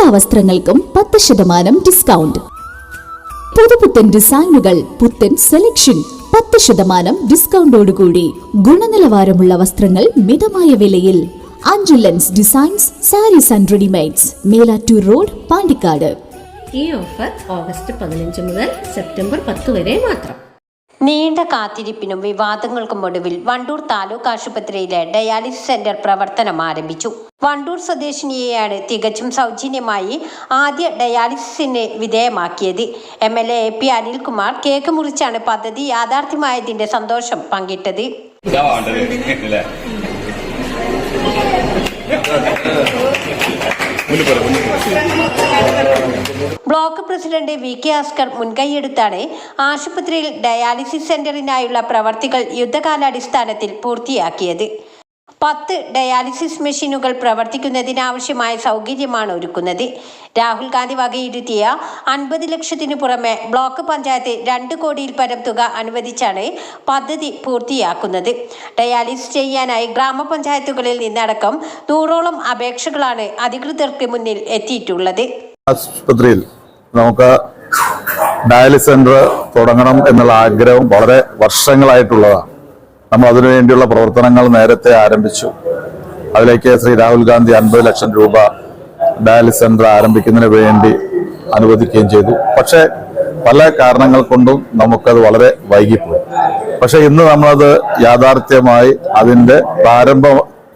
എല്ലാ വസ്ത്രങ്ങൾക്കും പത്ത് ശതമാനം ഡിസ്കൗണ്ട് പുതുപുത്തൻ ഡിസൈനുകൾ പുത്തൻ സെലക്ഷൻ പത്ത് ശതമാനം ഡിസ്കൗണ്ടോടുകൂടി ഗുണനിലവാരമുള്ള വസ്ത്രങ്ങൾ മിതമായ വിലയിൽ. അഞ്ചുലൻസ് designs saris and readymades Melattur road Pandikkad. ഈ ഓഫർ ഓഗസ്റ്റ് പതിനഞ്ച് മുതൽ സെപ്റ്റംബർ പത്ത് വരെ മാത്രം. നീണ്ട കാത്തിരിപ്പിനും വിവാദങ്ങൾക്കും ഒടുവിൽ വണ്ടൂർ താലൂക്ക് ആശുപത്രിയിലെ ഡയാലിസിസ് സെന്റർ പ്രവർത്തനം ആരംഭിച്ചു. വണ്ടൂർ സ്വദേശിനിയെയാണ് തികച്ചും സൗജന്യമായി ആദ്യ ഡയാലിസിസിന് വിധേയമാക്കിയത്. M L A P Anilkumar cake മുറിച്ചാണ് പദ്ധതി യാഥാർത്ഥ്യമായതിന്റെ സന്തോഷം പങ്കിട്ടത്. മുന്നിൽ പറ മുന്നിൽ പ്രസിഡന്റ് വി കെ ആസ്കർ മുൻകൈയെടുത്താണ് ആശുപത്രിയിൽ ഡയാലിസിസ് സെന്ററിനായുള്ള പ്രവർത്തികൾ യുദ്ധകാലാടിസ്ഥാനത്തിൽ പൂർത്തിയാക്കിയത്. പത്ത് ഡയാലിസിസ് മെഷീനുകൾ പ്രവർത്തിക്കുന്നതിനാവശ്യമായ സൗകര്യമാണ് ഒരുക്കുന്നത്. രാഹുൽ ഗാന്ധി വകയിരുത്തിയ അൻപത് ലക്ഷത്തിനു പുറമെ ബ്ലോക്ക് പഞ്ചായത്ത് രണ്ട് കോടിയിൽ പരം തുക അനുവദിച്ചാണ് പദ്ധതി പൂർത്തിയാക്കുന്നത്. ഡയാലിസിസ് ചെയ്യാനായി ഗ്രാമപഞ്ചായത്തുകളിൽ നിന്നടക്കം നൂറോളം അപേക്ഷകളാണ് അധികൃതർക്ക് മുന്നിൽ എത്തിയിട്ടുള്ളത്. ആശുപത്രിയിൽ നമുക്ക് ഡയാലിസ് സെന്റർ തുടങ്ങണം എന്നുള്ള ആഗ്രഹം വളരെ വർഷങ്ങളായിട്ടുള്ളതാണ്. നമ്മൾ അതിനുവേണ്ടിയുള്ള പ്രവർത്തനങ്ങൾ നേരത്തെ ആരംഭിച്ചു. അതിലേക്ക് ശ്രീ രാഹുൽ ഗാന്ധി അൻപത് ലക്ഷം രൂപ ഡയാലിസ് സെന്റർ ആരംഭിക്കുന്നതിന് വേണ്ടി അനുവദിക്കുകയും ചെയ്തു. പക്ഷേ പല കാരണങ്ങൾ കൊണ്ടും നമുക്കത് വളരെ വൈകിപ്പോയി. പക്ഷെ ഇന്ന് നമ്മളത് യാഥാർത്ഥ്യമായി അതിന്റെ പ്രാരംഭ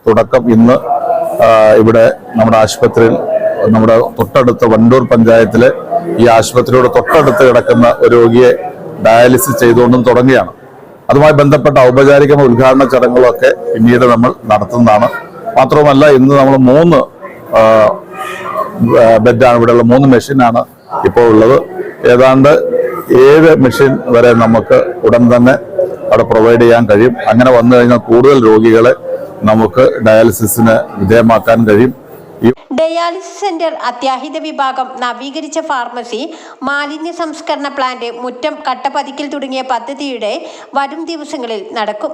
തുടക്കം ഇന്ന് ഇവിടെ നമ്മുടെ ആശുപത്രിയിൽ നമ്മുടെ തൊട്ടടുത്ത വണ്ടൂർ പഞ്ചായത്തിലെ ഈ ആശുപത്രിയുടെ തൊട്ടടുത്ത് കിടക്കുന്ന ഒരു രോഗിയെ ഡയാലിസിസ് ചെയ്തുകൊണ്ടും തുടങ്ങുകയാണ്. അതുമായി ബന്ധപ്പെട്ട ഔപചാരിക ഉദ്ഘാടന ചടങ്ങുകളൊക്കെ പിന്നീട് നമ്മൾ നടത്തുന്നതാണ്. മാത്രവുമല്ല ഇന്ന് നമ്മൾ മൂന്ന് ബെഡാണ്. ഇവിടെയുള്ള മൂന്ന് മെഷീനാണ് ഇപ്പോൾ ഉള്ളത്. ഏതാണ്ട് ഏഴ് മെഷീൻ വരെ നമുക്ക് ഉടൻ തന്നെ അവിടെ പ്രൊവൈഡ് ചെയ്യാൻ കഴിയും. അങ്ങനെ വന്നു കഴിഞ്ഞാൽ കൂടുതൽ രോഗികളെ നമുക്ക് ഡയാലിസിസിന് വിധേയമാക്കാൻ കഴിയും. ഡയാലിസിസ് സെന്റർ അത്യാഹിത വിഭാഗം നവീകരിച്ച ഫാർമസി മാലിന്യ സംസ്കരണ പ്ലാന്റ് മുറ്റം കട്ടപ്പതിക്കൽ തുടങ്ങിയ പദ്ധതിയുടെ വരും ദിവസങ്ങളിൽ നടക്കും.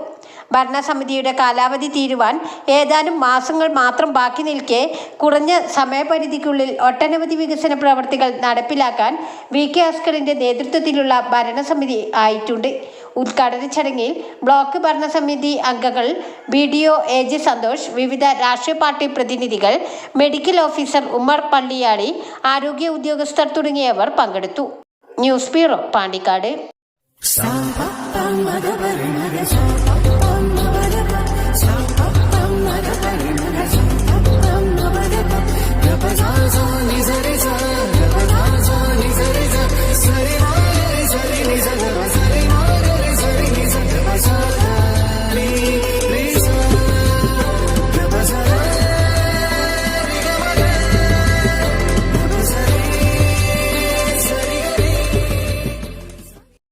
ഭരണസമിതിയുടെ കാലാവധി തീരുവാൻ ഏതാനും മാസങ്ങൾ മാത്രം ബാക്കി നിൽക്കെ കുറഞ്ഞ സമയപരിധിക്കുള്ളിൽ ഒട്ടനവധി വികസന പ്രവർത്തികൾ നടപ്പിലാക്കാൻ വി കെ അസ്കറിന്റെ നേതൃത്വത്തിലുള്ള ഭരണസമിതി ആയിട്ടുണ്ട്. ഉദ്ഘാടന ചടങ്ങിൽ ബ്ലോക്ക് ഭരണസമിതി അംഗങ്ങൾ B D O A J Santhosh വിവിധ രാഷ്ട്രീയ പാർട്ടി പ്രതിനിധികൾ മെഡിക്കൽ ഓഫീസർ ഉമ്മർ പള്ളിയാടി ആരോഗ്യ ഉദ്യോഗസ്ഥർ തുടങ്ങിയവർ പങ്കെടുത്തു. News bureau Pandikkad. Sa